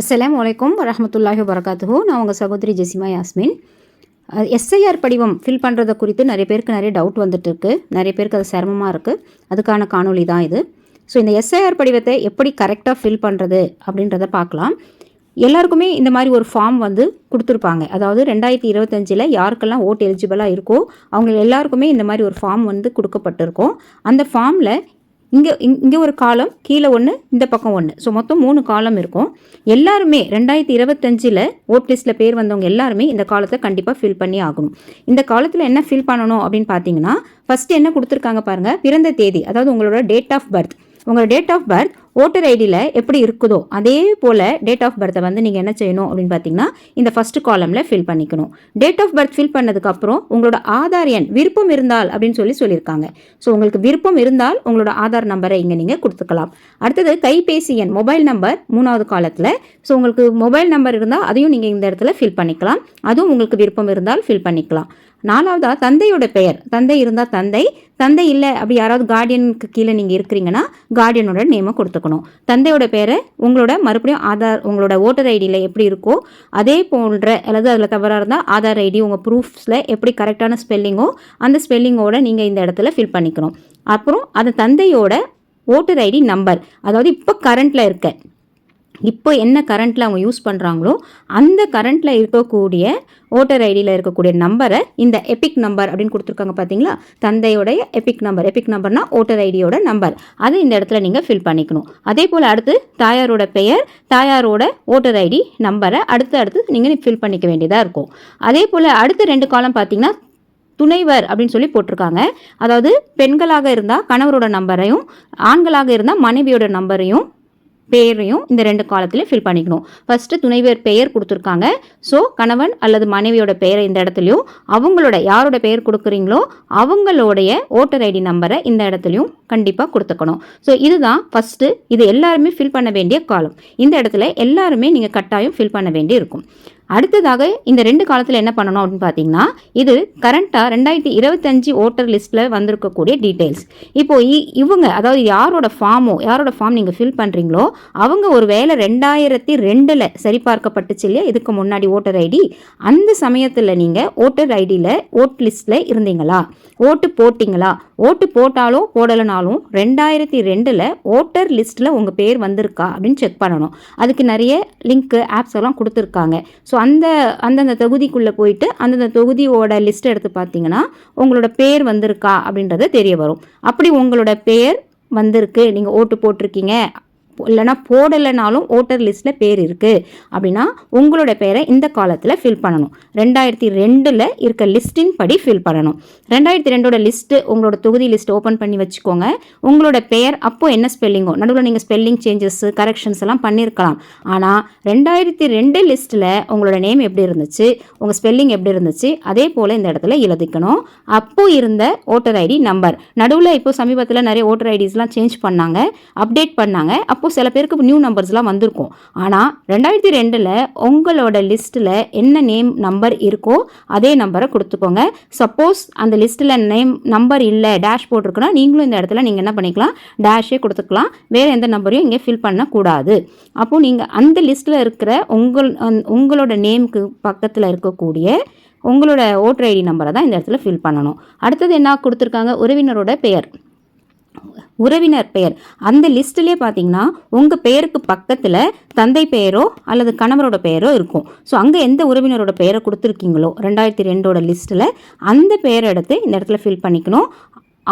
அஸ்லாம் வலைக்கம் வரமத்துல்லாஹி வரகாத்துஹு நான் உங்கள் சகோதரி ஜெசிமா யாஸ்மின். எஸ்ஐஆர் படிவம் ஃபில் பண்ணுறதை குறித்து நிறைய பேருக்கு நிறைய டவுட் வந்துட்டு இருக்கு நிறைய பேருக்கு அது சிரமமாக இருக்குது அதுக்கான காணொளி தான் இது. ஸோ இந்த எஸ்ஐஆர் படிவத்தை எப்படி கரெக்டாக ஃபில் பண்ணுறது அப்படின்றத பார்க்கலாம். எல்லாருக்குமே இந்த மாதிரி ஒரு ஃபார்ம் வந்து கொடுத்துருப்பாங்க. அதாவது ரெண்டாயிரத்தி இருபத்தஞ்சில் யாருக்கெல்லாம் ஓட் எலிஜிபிளாக இருக்கோ அவங்க எல்லாருக்குமே இந்த மாதிரி ஒரு ஃபார்ம் வந்து கொடுக்கப்பட்டிருக்கும். அந்த ஃபார்மில் இங்கே இங்கே ஒரு காலம் கீழே ஒன்று இந்த பக்கம் ஒன்று ஸோ மொத்தம் மூணு காலம் இருக்கும். எல்லாருமே ரெண்டாயிரத்தி இருபத்தஞ்சில் ஓட் லிஸ்ட்டில் பேர் வந்தவங்க எல்லாருமே இந்த காலத்தை கண்டிப்பாக ஃபில் பண்ணி ஆகணும். இந்த காலத்தில் என்ன ஃபில் பண்ணணும் அப்படின்னு பார்த்தீங்கன்னா ஃபஸ்ட்டு என்ன கொடுத்துருக்காங்க பாருங்கள் பிறந்த தேதி அதாவது உங்களோட டேட் ஆஃப் பர்த் உங்களோட டேட் ஆஃப் பர்த் ஓட்டர் ஐடியில் எப்படி இருக்குதோ அதே போல் டேட் ஆஃப் பர்த்தை வந்து நீங்கள் என்ன செய்யணும் அப்படின்னு பார்த்தீங்கன்னா இந்த ஃபஸ்ட்டு காலமில் ஃபில் பண்ணிக்கணும். டேட் ஆஃப் பர்த் ஃபில் பண்ணதுக்கப்புறம் உங்களோட ஆதார் எண் விருப்பம் இருந்தால் அப்படின்னு சொல்லி சொல்லியிருக்காங்க. ஸோ உங்களுக்கு விருப்பம் இருந்தால் உங்களோட ஆதார் நம்பரை இங்கே நீங்கள் கொடுத்துக்கலாம். அடுத்தது கைபேசி எண் மொபைல் நம்பர் மூணாவது காலத்தில் ஸோ உங்களுக்கு மொபைல் நம்பர் இருந்தால் அதையும் நீங்கள் இந்த இடத்துல ஃபில் பண்ணிக்கலாம். அதுவும் உங்களுக்கு விருப்பம் இருந்தால் ஃபில் பண்ணிக்கலாம். நாலாவதாக தந்தையோட பெயர். தந்தை இருந்தால் தந்தை. தந்தை இல்லை அப்படி யாராவது கார்டியனுக்கு கீழே நீங்கள் இருக்கிறீங்கன்னா கார்டியனோட நேமை கொடுத்துக்கணும் தந்தையோட பேரை உங்களோட மறுபடியும் ஆதார் உங்களோட ஓட்டர் ஐடியில் எப்படி இருக்கோ அதே போன்ற அல்லது அதில் தவறாக இருந்தால் ஆதார் ஐடி உங்கள் ப்ரூஃப்ஸில் எப்படி கரெக்டான ஸ்பெல்லிங்கோ அந்த ஸ்பெல்லிங்கோட நீங்கள் இந்த இடத்துல ஃபில் பண்ணிக்கணும். அப்புறம் அந்த தந்தையோட ஓட்டர் ஐடி நம்பர் அதாவது இப்போ கரண்ட்டில் இருக்க இப்போ என்ன கரண்ட்டில் அவங்க யூஸ் பண்ணுறாங்களோ அந்த கரண்ட்டில் இருக்கக்கூடிய ஓட்டர் ஐடியில் இருக்கக்கூடிய நம்பரை இந்த எபிக் நம்பர் அப்படின்னு கொடுத்துருக்காங்க பார்த்தீங்களா தந்தையோடைய எபிக் நம்பர் எபிக் நம்பர்னா ஓட்டர் ஐடியோட நம்பர் அதை இந்த இடத்துல நீங்கள் ஃபில் பண்ணிக்கணும். அதே போல் அடுத்து தாயாரோட பெயர் தாயாரோட ஓட்டர் ஐடி நம்பரை அடுத்து அடுத்து நீங்கள் ஃபில் பண்ணிக்க வேண்டியதாக இருக்கும். அதே போல் அடுத்த ரெண்டு காலம் பார்த்தீங்கன்னா துணைவர் அப்படின்னு சொல்லி போட்டிருக்காங்க. அதாவது பெண்களாக இருந்தால் கணவரோட நம்பரையும் ஆண்களாக இருந்தால் மனைவியோட நம்பரையும் பெயரையும் இந்த ரெண்டு காலத்துலையும் ஃபில் பண்ணிக்கணும். ஃபஸ்ட்டு துணைவர் பெயர் கொடுத்துருக்காங்க. ஸோ கணவன் அல்லது மனைவியோட பெயரை இந்த இடத்துலையும் அவங்களோட யாரோட பெயர் கொடுக்குறீங்களோ அவங்களுடைய ஓட்டர் ஐடி நம்பரை இந்த இடத்துலையும் கண்டிப்பாக கொடுத்துக்கணும். ஸோ இதுதான் ஃபஸ்ட்டு இது எல்லாருமே ஃபில் பண்ண வேண்டிய காலம் இந்த இடத்துல எல்லாருமே நீங்கள் கட்டாயம் ஃபில் பண்ண வேண்டி இருக்கும் அடுத்ததாக இந்த ரெண்டு காலத்தில் என்ன பண்ணணும் அப்படின்னு பார்த்தீங்கன்னா இது கரண்ட்டாக ரெண்டாயிரத்தி இருபத்தஞ்சி ஓட்டர் லிஸ்ட்டில் வந்திருக்கக்கூடிய டீட்டெயில்ஸ் இப்போ இ- இவங்க அதாவது யாரோட ஃபார்மோ யாரோட ஃபார்ம் நீங்கள் ஃபில் பண்ணுறீங்களோ அவங்க ஒரு வேளை ரெண்டாயிரத்தி ரெண்டில் சரிபார்க்கப்பட்டுச்சு இல்லையா? இதுக்கு முன்னாடி ஓட்டர் ஐடி அந்த சமயத்தில் நீங்கள் ஓட்டர் ஐடியில் ஓட் லிஸ்ட்டில் இருந்தீங்களா? ஓட்டு போட்டிங்களா? ஓட்டு போட்டாலும் போடலைனாலும் ரெண்டாயிரத்தி ரெண்டில் ஓட்டர் லிஸ்ட்டில் உங்கள் பேர் வந்திருக்கா அப்படின்னு செக் பண்ணணும். அதுக்கு நிறைய லிங்க்கு ஆப்ஸ் எல்லாம் கொடுத்துருக்காங்க. ஸோ அந்த அந்தந்த தொகுதிக்குள்ளே போயிட்டு அந்தந்த தொகுதியோட லிஸ்ட் எடுத்து பார்த்தீங்கன்னா உங்களோட பேர் வந்திருக்கா அப்படின்றது தெரிய வரும். அப்படி உங்களோட பேர் வந்திருக்கு நீங்கள் ஓட்டு போட்டிருக்கீங்க இல்லைனா போடலைனாலும் ஓட்டர் லிஸ்ட்டில் பேர் இருக்குது அப்படின்னா உங்களோட பேரை இந்த காலத்தில் ஃபில் பண்ணணும். ரெண்டாயிரத்தி ரெண்டில் இருக்க லிஸ்டின் படி ஃபில் பண்ணணும். ரெண்டாயிரத்தி ரெண்டோட லிஸ்ட்டு உங்களோட தொகுதி லிஸ்ட் ஓப்பன் பண்ணி வச்சுக்கோங்க. உங்களோட பெயர் அப்போது என்ன ஸ்பெல்லிங்கோ நடுவில் நீங்கள் ஸ்பெல்லிங் சேஞ்சஸ் கரெக்ஷன்ஸ் எல்லாம் பண்ணியிருக்கலாம் ஆனால் ரெண்டாயிரத்தி ரெண்டு லிஸ்ட்டில் உங்களோட நேம் எப்படி இருந்துச்சு உங்கள் ஸ்பெல்லிங் எப்படி இருந்துச்சு அதே போல் இந்த இடத்துல எழுதிக்கணும். அப்போது இருந்த ஓட்டர் ஐடி நம்பர். நடுவில் இப்போ சமீபத்தில் நிறைய ஓட்டர் ஐடிஸ்லாம் சேஞ்ச் பண்ணாங்க அப்டேட் பண்ணாங்க. அப்போ சில பேருக்கு நியூ நம்பர்ஸ்லாம் வந்திருக்கும். ஆனால் ரெண்டாயிரத்தி ரெண்டில் உங்களோட லிஸ்ட்டில் என்ன நேம் நம்பர் இருக்கோ அதே நம்பரை கொடுத்துக்கோங்க. சப்போஸ் அந்த லிஸ்ட்டில் நேம் நம்பர் இல்லை டேஷ் போட்டிருக்குன்னா நீங்களும் இந்த இடத்துல நீங்கள் என்ன பண்ணிக்கலாம் டேஷே கொடுத்துக்கலாம். வேறு எந்த நம்பரையும் இங்கே ஃபில் பண்ணக்கூடாது. அப்போது நீங்கள் அந்த லிஸ்ட்டில் இருக்கிற உங்கள் உங்களோட நேமுக்கு பக்கத்தில் இருக்கக்கூடிய உங்களோட ஓட்டர் ஐடி நம்பரை தான் இந்த இடத்துல ஃபில் பண்ணணும். அடுத்தது என்ன கொடுத்துருக்காங்க? உறவினரோட பெயர். உறவினர் பெயர். அந்த லிஸ்ட்லேயே பார்த்தீங்கன்னா உங்கள் பெயருக்கு பக்கத்தில் தந்தை பெயரோ அல்லது கணவரோட பெயரோ இருக்கும். ஸோ அங்கே எந்த உறவினரோட பெயரை கொடுத்துருக்கீங்களோ ரெண்டாயிரத்தி ரெண்டோட லிஸ்ட்டில் அந்த பெயரை எடுத்து இந்த இடத்துல ஃபில் பண்ணிக்கணும்.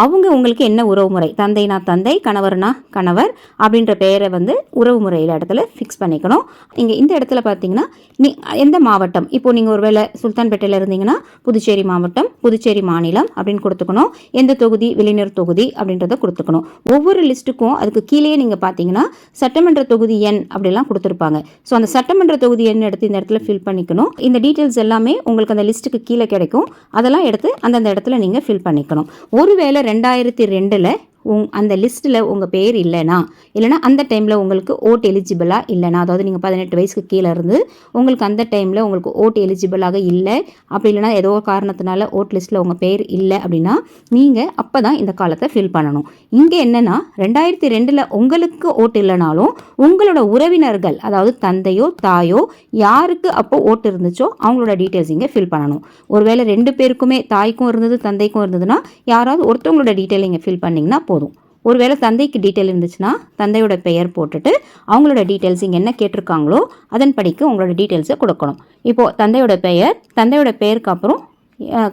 அவங்க உங்களுக்கு என்ன உறவு முறை? தந்தைனா தந்தை கணவர்னா கணவர் அப்படின்ற பெயரை வந்து உறவு முறையில் இடத்துல ஃபிக்ஸ் பண்ணிக்கணும். இங்கே இந்த இடத்துல பார்த்தீங்கன்னா நீ எந்த மாவட்டம்? இப்போ நீங்கள் ஒருவேளை சுல்தான்பேட்டையில் இருந்தீங்கன்னா புதுச்சேரி மாவட்டம் புதுச்சேரி மாநிலம் அப்படின்னு கொடுத்துக்கணும். எந்த தொகுதி? வெளிநர் தொகுதி அப்படின்றத கொடுத்துக்கணும். ஒவ்வொரு லிஸ்ட்டுக்கும் அதுக்கு கீழேயே நீங்கள் பார்த்தீங்கன்னா சட்டமன்ற தொகுதி எண் அப்படிலாம் கொடுத்துருப்பாங்க. ஸோ அந்த சட்டமன்ற தொகுதி எண் எடுத்து இந்த இடத்துல ஃபில் பண்ணிக்கணும். இந்த டீட்டெயில்ஸ் எல்லாமே உங்களுக்கு அந்த லிஸ்ட்டுக்கு கீழே கிடைக்கும். அதெல்லாம் எடுத்து அந்தந்த இடத்துல நீங்கள் ஃபில் பண்ணிக்கணும். ஒருவேளை ரெண்டாயிரத்தி ரெண்டில் உங் அந்த லிஸ்ட்டில் உங்கள் பேர் இல்லைனா இல்லைனா அந்த டைமில் உங்களுக்கு ஓட் எலிஜிபிளாக இல்லைனா அதாவது நீங்கள் பதினெட்டு வயசுக்கு கீழே இருந்து உங்களுக்கு அந்த டைமில் உங்களுக்கு ஓட் எலிஜிபிளாக இல்லை அப்படி இல்லைனா ஏதோ காரணத்தினால ஓட் லிஸ்ட்டில் உங்கள் பேர் இல்லை அப்படின்னா நீங்கள் அப்போ தான் இந்த காலத்தை ஃபில் பண்ணணும். இங்கே என்னென்னா ரெண்டாயிரத்தி ரெண்டில் உங்களுக்கு ஓட்டு இல்லைனாலும் உங்களோட உறவினர்கள் அதாவது தந்தையோ தாயோ யாருக்கு அப்போ ஓட்டு இருந்துச்சோ அவங்களோட டீட்டெயில்ஸ் இங்கே ஃபில் பண்ணணும். ஒருவேளை ரெண்டு பேருக்குமே தாய்க்கும் இருந்தது தந்தைக்கும் இருந்ததுன்னா யாராவது ஒருத்தவங்களோட டீட்டெயில் இங்கே ஃபில் பண்ணிங்கன்னா போதும். ஒருவேளை தந்தைக்கு டீட்டெயில் இருந்துச்சுன்னா தந்தையோட பெயர் போட்டுட்டு அவங்களோட டீட்டெயில்ஸ் இங்கே என்ன கேட்டிருக்காங்களோ அதன்படிக்கு உங்களோட டீட்டெயில்ஸை கொடுக்கணும். இப்போது தந்தையோட பெயர் தந்தையோட பெயருக்கு அப்புறம்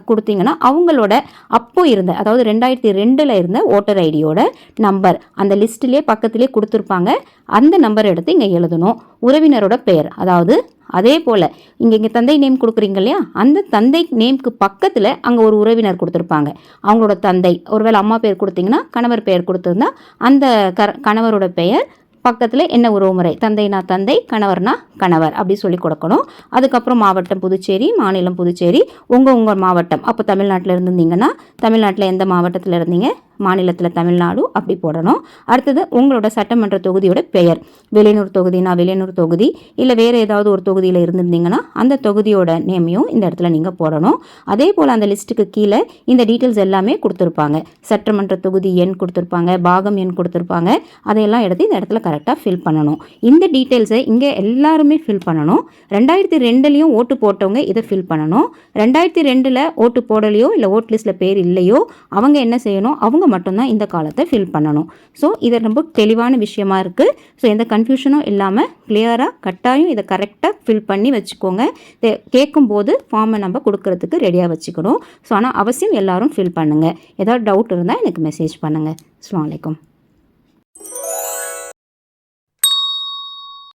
கொடுத்தீங்கன்னா அவங்களோட அப்போ இருந்த அதாவது ரெண்டாயிரத்தி ரெண்டில் இருந்த ஓட்டர் ஐடியோட நம்பர் அந்த லிஸ்ட்லேயே பக்கத்திலே கொடுத்துருப்பாங்க. அந்த நம்பர் எடுத்து இங்கே எழுதணும். உறவினரோட பெயர் அதாவது அதே போல் இங்கே இங்கே தந்தை நேம் கொடுக்குறீங்க இல்லையா? அந்த தந்தை நேம்க்கு பக்கத்தில் அங்கே ஒரு உறவினர் கொடுத்துருப்பாங்க. அவங்களோட தந்தை ஒருவேளை அம்மா பேர் கொடுத்தீங்கன்னா கணவர் பெயர் கொடுத்துருந்தா அந்த க கணவரோட பெயர் பக்கத்தில் என்ன உறவுமுறை தந்தைனா தந்தை கணவர்னா கணவர் அப்படி சொல்லி கொடுக்கணும். அதுக்கப்புறம் மாவட்டம் புதுச்சேரி மாநிலம் புதுச்சேரி. உங்கள் உங்கள் மாவட்டம். அப்போ தமிழ்நாட்டில் இருந்திருந்தீங்கன்னா தமிழ்நாட்டில் எந்த மாவட்டத்தில் இருந்தீங்க? மாநிலத்தில் தமிழ்நாடு அப்படி போடணும். அடுத்தது உங்களோட சட்டமன்ற தொகுதியோட பெயர். வெளியனூர் தொகுதினா வெளியனூர் தொகுதி இல்லை வேறு ஏதாவது ஒரு தொகுதியில் இருந்திருந்தீங்கன்னா அந்த தொகுதியோட நேமையும் இந்த இடத்துல நீங்கள் போடணும். அதே போல் அந்த லிஸ்ட்டுக்கு கீழே இந்த டீட்டெயில்ஸ் எல்லாமே கொடுத்துருப்பாங்க. சட்டமன்ற தொகுதி எண் கொடுத்துருப்பாங்க பாகம் எண் கொடுத்துருப்பாங்க. அதையெல்லாம் எடுத்து இந்த இடத்துல கரெக்டாக ஃபில் பண்ணணும். இந்த டீட்டெயில்ஸை இங்கே எல்லாருமே ஃபில் பண்ணணும். ரெண்டாயிரத்தி ரெண்டுலேயும் ஓட்டு போட்டவங்க இதை ஃபில் பண்ணணும். ரெண்டாயிரத்தி ரெண்டில் ஓட்டு போடலையோ இல்லை ஓட் லிஸ்ட்டில் பேர் இல்லையோ அவங்க என்ன செய்யணும்? அவங்க மட்டும்தான் இந்த காலத்தை ஃபில் பண்ணணும். ஸோ இது ரொம்ப தெளிவான விஷயமா இருக்குது ஸோ எந்த கன்ஃபியூஷனும் இல்லாமல் கிளியராக கட்டாயம் இதை கரெக்டாக ஃபில் பண்ணி வச்சுக்கோங்க. தே- கேட்கும்போது ஃபார்மை நம்ம கொடுக்கறதுக்கு ரெடியாக வச்சுக்கணும். ஸோ ஆனால் அவசியம் எல்லாரும் ஃபில் பண்ணுங்கள் ஏதாவது டவுட் இருந்தால் எனக்கு மெசேஜ் பண்ணுங்கள் அஸ்ஸலாமு வலைக்கம்